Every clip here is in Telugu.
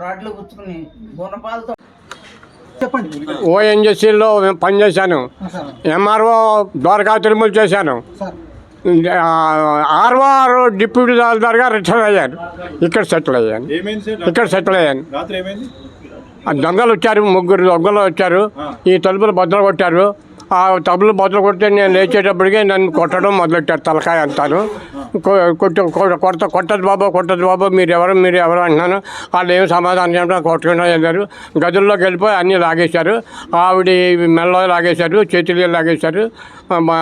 రాడ్లు గుచ్చుకుని గుణపాలతో చెప్పండి. ఓఎన్జిసిలో పనిచేశాను ఎంఆర్ఓ ద్వారకా తిరుమల చేశాను. సార్. ఆర్ఓఆర్ డిప్యూటీ తహసీల్దార్గా రిటైర్ అయ్యాను. ఇక్కడ సెటిల్ అయ్యాను. ఇక్కడ సెటిల్ అయ్యాను. రాత్రి ఏమైంది? ఆ దొంగలు వచ్చారు ముగ్గురు దొంగలు వచ్చారు. ఈ తలుపులు బద్దలు కొట్టారు. ఆ తలుపులు బద్దలు కొట్టి నేను లేచేటప్పటికే నన్ను కొట్టడం మొదలెట్టారు తలకాయ అంటాను కొ- కొట్టు కొ- కొట్ట కొట్టదు బాబు కొట్టదు బాబు. మీరు ఎవరు మీరు ఎవరు అంటున్నాను. వాళ్ళు ఏం సమాధానం చెప్పడం కొట్టకుండా వెళ్ళారు. గదుల్లోకి వెళ్ళిపోయి అన్నీ లాగేశారు. ఆవిడ మెల్లో లాగేశారు చేతులు లాగేశారు.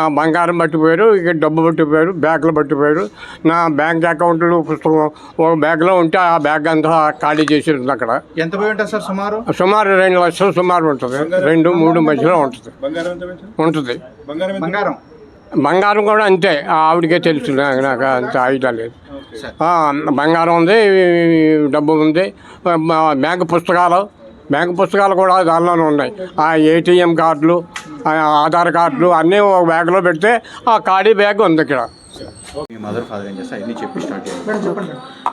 బంగారం పట్టిపోయారు ఇక డబ్బు పట్టిపోయారు బ్యాగ్లు పట్టిపోయారు నా బ్యాంక్ అకౌంట్లు పుస్తకం ఒక బ్యాగ్లో ఉంటే ఆ బ్యాగ్ అంతా ఖాళీ చేసి ఉంది అక్కడ. ఎంత పోయి ఉంటారు సార్ సుమారు? సుమారు రెండు లక్షలు సుమారు ఉంటుంది. రెండు మూడు మధ్యలో ఉంటుంది? ఉంటుంది? బంగారం. బంగారం కూడా అంతే. ఆ ఆవిడకే తెలుసు. నాకు అంత ఐడియా లేదు. ఆ, బంగారం ఉంది డబ్బు ఉంది. బ్యాంకు పుస్తకాలు బ్యాంకు పుస్తకాలు కూడా దానిలోనే ఉన్నాయి. ఆ ఏటీఎం కార్డులు ఆ ఆధార్ కార్డులు అన్నీ ఒక బ్యాగ్లో పెడితే ఆ ఖాళీ బ్యాగ్ ఉంది ఇక్కడ.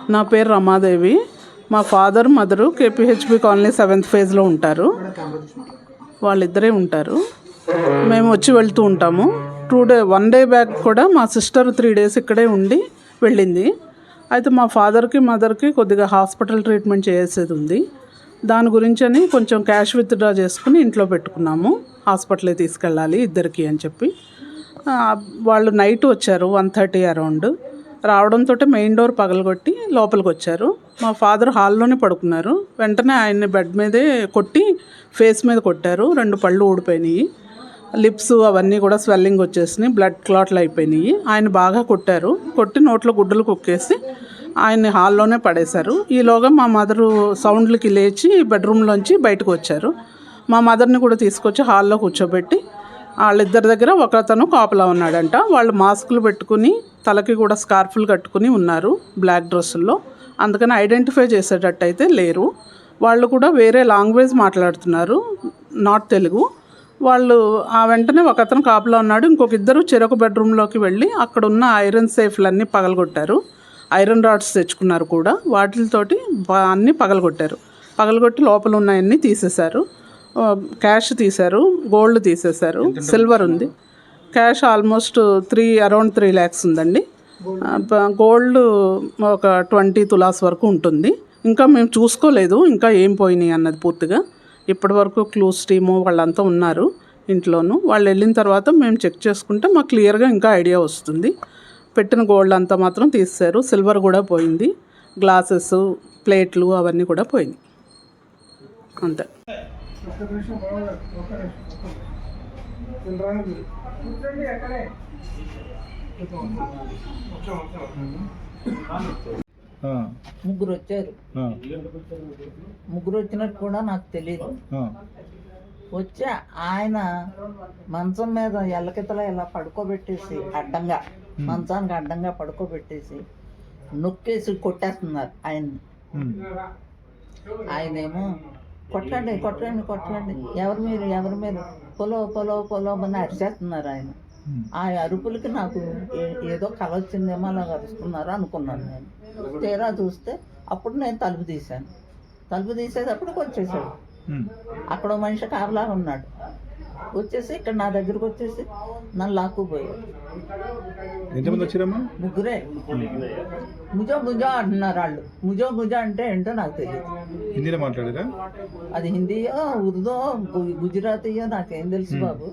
నా పేరు రమాదేవి. మా father mother KPHB colony seventh ఫేజ్లో ఉంటారు. వాళ్ళిద్దరే ఉంటారు. మేము వచ్చి వెళ్తూ ఉంటాము. Two day one day back కూడా మా సిస్టర్ త్రీ డేస్ ఇక్కడే ఉండి వెళ్ళింది. అయితే మా ఫాదర్కి మదర్కి కొద్దిగా హాస్పిటల్ ట్రీట్మెంట్ చేసేది ఉంది. దాని గురించి అని కొంచెం క్యాష్ విత్డ్రా చేసుకుని ఇంట్లో పెట్టుకున్నాము. హాస్పిటల్కి తీసుకెళ్ళాలి ఇద్దరికి అని చెప్పి. వాళ్ళు నైట్ వచ్చారు వన్ థర్టీ అరౌండ్. రావడంతో మెయిన్ డోర్ పగలగొట్టి లోపలికి వచ్చారు. మా ఫాదర్ హాల్లోనే పడుకున్నారు. వెంటనే ఆయన్ని బెడ్ మీదే కొట్టి ఫేస్ మీద కొట్టారు. రెండు పళ్ళు ఊడిపోయినాయి. లిప్స్ అవన్నీ కూడా స్వెల్లింగ్ వచ్చేసినాయి బ్లడ్ క్లాట్లు అయిపోయినాయి. ఆయన బాగా కొట్టారు. కొట్టి నోట్లో గుడ్డలు కుక్కేసి ఆయన్ని హాల్లోనే పడేశారు. ఈలోగా మా మదరు సౌండ్లకి లేచి బెడ్రూమ్లోంచి బయటకు వచ్చారు. మా మదర్ని కూడా తీసుకొచ్చి హాల్లో కూర్చోబెట్టి వాళ్ళిద్దరి దగ్గర ఒకతను కాపలా ఉన్నాడంట. వాళ్ళు మాస్కులు పెట్టుకుని తలకి కూడా స్కార్ఫులు కట్టుకుని ఉన్నారు బ్లాక్ డ్రెస్సుల్లో. అందుకని ఐడెంటిఫై చేసేటట్టు అయితే లేరు. వాళ్ళు కూడా వేరే లాంగ్వేజ్ మాట్లాడుతున్నారు నాట్ తెలుగు. వాళ్ళు ఆ వెంటనే ఒక అతను కాపలా ఉన్నాడు. ఇంకొక ఇద్దరు చెరొక బెడ్రూమ్లోకి వెళ్ళి అక్కడ ఉన్న ఐరన్ సేఫ్లన్నీ పగలగొట్టారు. ఐరన్ రాడ్స్ తెచ్చుకున్నారు కూడా. వాటితోటి అన్నీ పగలగొట్టారు. పగలగొట్టి లోపల ఉన్నాయన్నీ తీసేశారు. క్యాష్ తీశారు. గోల్డ్ తీసేశారు. సిల్వర్ ఉంది. Cash almost three around three lakhs ఉందండి. గోల్డ్ ఒక ట్వంటీ తులాస్ వరకు ఉంటుంది. ఇంకా మేము చూసుకోలేదు. ఇంకా ఏం పోయినాయి అన్నది పూర్తిగా. ఇప్పటి వరకు క్లూస్ టీము వాళ్ళంతా ఉన్నారు ఇంట్లోనూ. వాళ్ళు వెళ్ళిన తర్వాత మేము చెక్ చేసుకుంటే మాకు క్లియర్గా ఇంకా ఐడియా వస్తుంది. పెట్టిన గోల్డ్ అంతా మాత్రం తీసేశారు. సిల్వర్ కూడా పోయింది. గ్లాసెస్ ప్లేట్లు అవన్నీ కూడా పోయింది. అంతే. ముగ్గురు వచ్చారు ముగ్గురు వచ్చినట్టు కూడా నాకు తెలియదు. వచ్చి ఆయన మంచం మీద ఎల్లకితల ఇలా పడుకోబెట్టేసి అడ్డంగా మంచానికి అడ్డంగా పడుకోబెట్టేసి నొక్కేసి కొట్టేస్తున్నారు ఆయన్ని. ఆయనేమో కొట్టండి కొట్టండి కొట్టండి. ఎవరు మీరు ఎవరు మీరు పొలో పొలో పొలో అని అరిచేస్తున్నారు ఆయన. ఆ అరుపులకి నాకు ఏ- ఏదో కల వచ్చిందేమో అలా అరుస్తున్నారు అనుకున్నాను నేను. తీరా చూస్తే అప్పుడు నేను తలుపు తీశాను. తలుపు తీసేటప్పటికి వచ్చేసాడు. అక్కడ మనిషి కాపలా ఉన్నాడు. వచ్చేసి ఇక్కడ నా దగ్గరకు వచ్చేసి నన్ను లాక్కుపోయాడు ఎంతమంది వచ్చారమ్మా? ముగ్గురే. ముజో ముజో అంటున్నారు వాళ్ళు. ముజో ముజో అంటే ఏంటో నాకు తెలియదు హిందీలో మాట్లాడారా అది హిందీయో ఉర్దో గు- గుజరాతీయో నాకేం తెలుసు బాబు.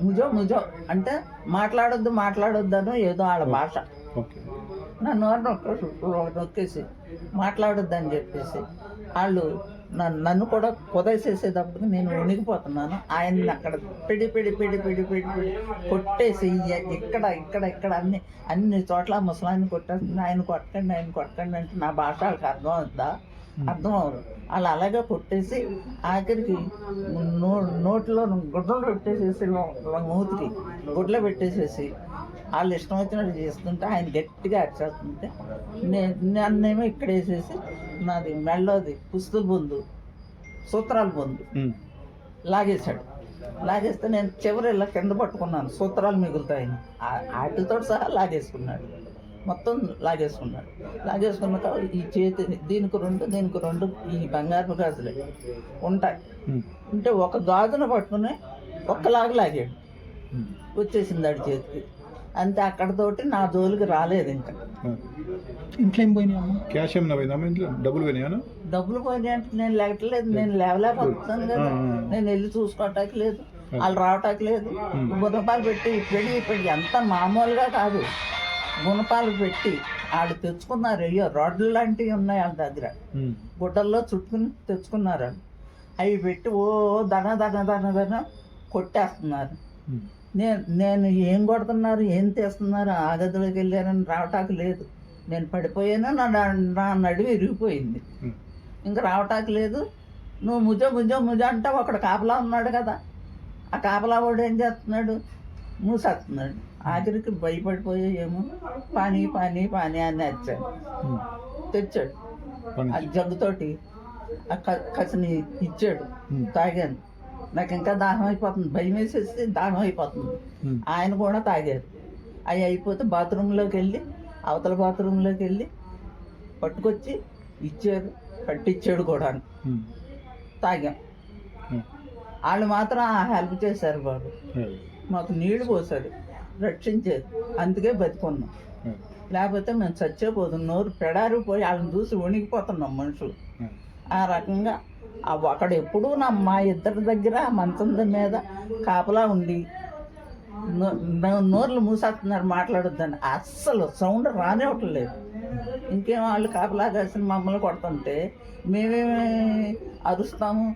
ముజో ముజో అంటే మాట్లాడొద్దు మాట్లాడొద్దనో ఏదో వాళ్ళ భాష. ఓకే. నన్ను నొక్కేసి నొక్కేసి మాట్లాడొద్దని చెప్పేసి వాళ్ళు నన్ను నన్ను కూడా కుదసేసేటప్పుడు నేను ఉనిగిపోతున్నాను ఆయన్ని అక్కడ పిడి పిడి పిడి పిడి పిడి పిడి కొట్టేసి ఇక్కడ ఇక్కడ ఇక్కడ అన్ని అన్ని చోట్ల ముసలాన్ని కొట్టేస్తుంది ఆయన కొట్టండి ఆయన కొట్టండి అంటే నా భాష వాళ్ళకి అర్థం అవుద్దా అర్థం అవ్వదు. వాళ్ళు అలాగే కొట్టేసి ఆఖరికి నో నోట్లో గుడ్డలు పెట్టేసేసి మూతికి గుడ్లు పెట్టేసేసి వాళ్ళు ఇష్టం వచ్చినట్టు చేస్తుంటే ఆయన గట్టిగా అరిచేస్తుంటే నేను నన్నేమో ఇక్కడ వేసేసి నాది మెళ్ళోది పుస్తుల బొందు సూత్రాల బొందు. లాగేశాడు. లాగేస్తే నేను చివరి ఇలా కింద పట్టుకున్నాను. సూత్రాలు మిగులుతాయని. ఆ- వాటితో సహా లాగేసుకున్నాడు. మొత్తం లాగేసుకున్నాడు. లాగేసుకున్నాక ఈ చేతి దీనికి రెండు దీనికి రెండు ఈ బంగారు గాజులే ఉంటాయి. ఉంటే ఒక గాజును పట్టుకుని ఒక్కలాగా లాగాడు. వచ్చేసింది ఆడి చేతికి. అంతే అక్కడతోటి నా జోలికి రాలేదు ఇంకా. ఇంట్లో ఏం పోయినాయి అమ్మ? క్యాష్ ఏమన్నా పోయిందమ్మా ఇంట్లో? డబ్బులు పోయినాయా డబ్బులు పోయినాయి అంటే నేను లేకట్లేదు నేను లేవలేకపోతున్నాను కదా. నేను వెళ్ళి చూసుకోవటానికి లేదు వాళ్ళు రావటానికి లేదు. గుణపాలు పెట్టి పెడి పెడి ఎంత మామూలుగా కాదు. గుణపాలు పెట్టి వాళ్ళు తెచ్చుకున్నారు. అయ్యో రోడ్లు లాంటివి ఉన్నాయి వాళ్ళ దగ్గర. గుడ్డల్లో చుట్టుకుని తెచ్చుకున్నారు వాళ్ళు అవి పెట్టి ఓ దన దన దన దన కొట్టేస్తున్నారు. నేను నేను ఏం కొడుతున్నారు ఏం తీస్తున్నారు ఆ గదిలోకి వెళ్ళారని రావటానికి లేదు. నేను పడిపోయాను నా నా నడువు విరిగిపోయింది ఇంకా రావటానికి లేదు. నువ్వు ముజో ముజో ముజో అంటే ఒకడు కాపలా ఉన్నాడు కదా. ఆ కాపలా వాడు ఏం చేస్తున్నాడు? మూసేస్తున్నాడు. ఆఖరికి భయపడిపోయా ఏమో పానీ పానీ పానీ అని వచ్చాడు తెచ్చాడు. ఆ జగ్గుతోటి ఆ కసిని ఇచ్చాడు. తాగాను. నాకు ఇంకా దాహం అయిపోతుంది. భయం వేసేసి దాహం అయిపోతుంది. ఆయన కూడా తాగారు. అవి అయిపోతే బాత్రూంలోకి వెళ్ళి అవతల బాత్రూంలోకి వెళ్ళి పట్టుకొచ్చి ఇచ్చారు. పట్టిచ్చాడు కూడా. తాగాం. వాళ్ళు మాత్రం హెల్ప్ చేశారు బాబు. మాకు నీళ్ళు పోసారు. రక్షించారు అందుకే బతికున్నాం. లేకపోతే మేము చచ్చేపోతున్నాం. నోరు పెడారు పోయి వాళ్ళని చూసి వణికిపోతున్నాం మనుషులు. ఆ రకంగా ఆ ఒకడు ఎప్పుడూ నా మా ఇద్దరి దగ్గర మంచం మీద కాపలా ఉండి నోర్లు మూసేస్తున్నారు మాట్లాడొద్దని. అస్సలు సౌండ్ రానివ్వట్లేదు ఇంకేం వాళ్ళు కాపలా కాసిన మమ్మల్ని కొడుతుంటే మేమేమి అరుస్తాము?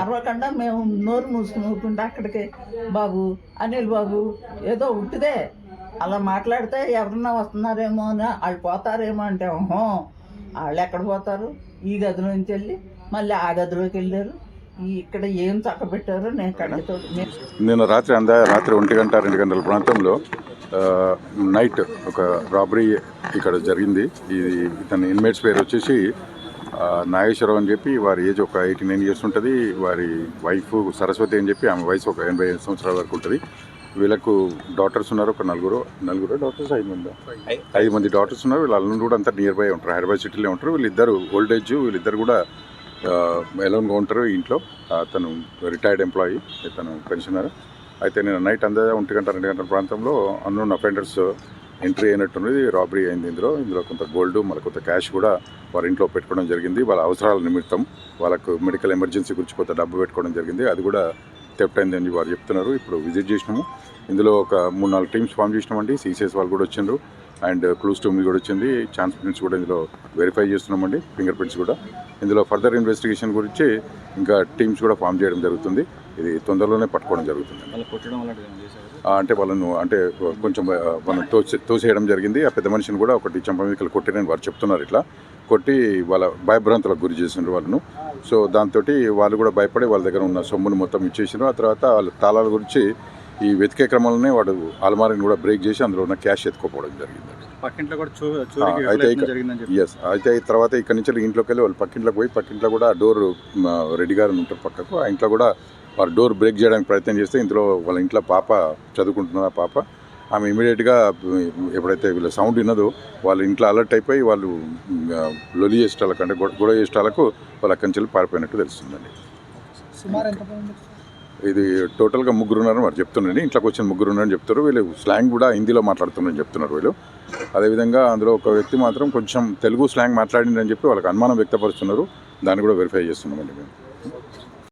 అరవకుండా మేము నోరు మూసుకుని అక్కడికి. బాబు అనిల్ బాబు ఏదో ఉంటుందే అలా మాట్లాడితే ఎవరన్నా వస్తున్నారేమో అని వాళ్ళు పోతారేమో అంటే ఓహో వాళ్ళు ఎక్కడ పోతారు? ఈ గదిలోంచి వెళ్ళి మళ్ళీ ఆ గదిలోకి వెళ్ళారు. ఈ ఇక్కడ ఏం చక్కబెట్టారో నేను కళ్ళతో నేను రాత్రి అందా రాత్రి ఒంటి గంట రెండు గంటల ప్రాంతంలో నైట్ ఒక రాబరీ ఇక్కడ జరిగింది. ఇది ఇతని ఇన్మేట్స్ పేరు వచ్చేసి నాగేశ్వరరావు అని చెప్పి వారి ఏజ్ ఒక ఎయిటీ నైన్ ఇయర్స్ ఉంటుంది. వారి వైఫ్ సరస్వతి అని చెప్పి ఆమె వయసు ఒక ఎనభై ఐదు సంవత్సరాల వరకు ఉంటుంది. వీళ్ళకు డాటర్స్ ఉన్నారు ఒక నలుగురు. నలుగురు డాటర్స్ ఐదు మంది. ఐదు మంది డాటర్స్ ఉన్నారు. వీళ్ళ అల్లుడు కూడా అంతా నియర్ బై ఉంటారు. హైదరాబాద్ సిటీలో ఉంటారు. వీళ్ళిద్దరు ఓల్డ్ ఏజ్ వీళ్ళిద్దరు కూడా ఎలోన్గా ఉంటారు ఇంట్లో. అతను రిటైర్డ్ ఎంప్లాయీ తను పెన్షనర్ అయితే నేను నైట్ అందా ఒంటి గంట రెండు గంటల ప్రాంతంలో అన్నోన్ అఫెండర్స్ ఎంట్రీ అయినట్టున్నది రాబరీ అయింది ఇందులో. ఇందులో కొంత గోల్డ్ మరి కొంత క్యాష్ కూడా వారి ఇంట్లో పెట్టుకోవడం జరిగింది. వాళ్ళ అవసరాల నిమిత్తం వాళ్ళకు మెడికల్ ఎమర్జెన్సీ గురించి కొంత డబ్బు పెట్టుకోవడం జరిగింది. అది కూడా థెఫ్ట్ అయింది అని వారు చెప్తున్నారు. ఇప్పుడు విజిట్ చేసినాము. ఇందులో ఒక మూడు నాలుగు టీమ్స్ ఫామ్ చేసినామండి. సీసీఎస్ వాళ్ళు కూడా వచ్చిండ్రు. అండ్ క్లూస్ టూమ్ కూడా వచ్చింది. ఛాన్స్ ప్రింట్స్ కూడా ఇందులో వెరిఫై చేస్తున్నామండి. ఫింగర్ ప్రింట్స్ కూడా. ఇందులో ఫర్దర్ ఇన్వెస్టిగేషన్ గురించి ఇంకా టీమ్స్ కూడా ఫామ్ చేయడం జరుగుతుంది. ఇది తొందరలోనే పట్టుకోవడం జరుగుతుంది. అంటే వాళ్ళను అంటే కొంచెం మనం తోసే తోసేయడం జరిగింది. ఆ పెద్ద మనిషిని కూడా ఒకటి చంపమికలు కొట్టిరని వారు చెప్తున్నారు ఇట్లా. కొట్టి వాళ్ళ భయభ్రాంతులకు గురి చేసినారు వాళ్ళను. సో దాంతో వాళ్ళు కూడా భయపడి వాళ్ళ దగ్గర ఉన్న సొమ్మును మొత్తం ఇచ్చేసినారు ఆ తర్వాత వాళ్ళ తాళాల గురించి ఈ వెతికే క్రమంలోనే వాడు అలమారిని కూడా బ్రేక్ చేసి అందులో ఉన్న క్యాష్ ఎత్తుకోపోవడం జరిగింది. పక్కింట్లో కూడా చో ఆ, చోరీకి అయితే ఎస్ అయితే తర్వాత ఇక్కడ నుంచి ఇంట్లోకి వెళ్ళి వాళ్ళు పక్కింట్లోకి పోయి పక్కింట్లో కూడా డోర్ రెడీ గారు ఉంటారు పక్కకు ఆ ఇంట్లో కూడా వారు డోర్ బ్రేక్ చేయడానికి ప్రయత్నం చేస్తే ఇందులో వాళ్ళ ఇంట్లో పాప చదువుకుంటున్నారు ఆ పాప ఆమె ఇమీడియట్గా ఎప్పుడైతే వీళ్ళ సౌండ్ విన్నదో వాళ్ళ ఇంట్లో అలర్ట్ అయిపోయి వాళ్ళు లొలి చేసేటాలకు అంటే గొడవ చేసేటాలకు వాళ్ళ అక్కడి నుంచి వెళ్ళి పారిపోయినట్టు తెలుస్తుందండి. సుమారు ఎంత ఇది టోటల్గా ముగ్గురు ఉన్నారని వారు చెప్తున్నారండి ఇంట్లోకి వచ్చిన ముగ్గురు ఉన్నారని చెప్తారు. వీళ్ళు స్లాంగ్ కూడా హిందీలో మాట్లాడుతున్నారని చెప్తున్నారు వీళ్ళు. అదేవిధంగా అందులో ఒక వ్యక్తి మాత్రం కొంచెం తెలుగు స్లాంగ్ మాట్లాడిందని చెప్పి వాళ్ళకి అనుమానం వ్యక్తపరుస్తున్నారు. దాన్ని కూడా వెరిఫై చేస్తున్నామండి మేము.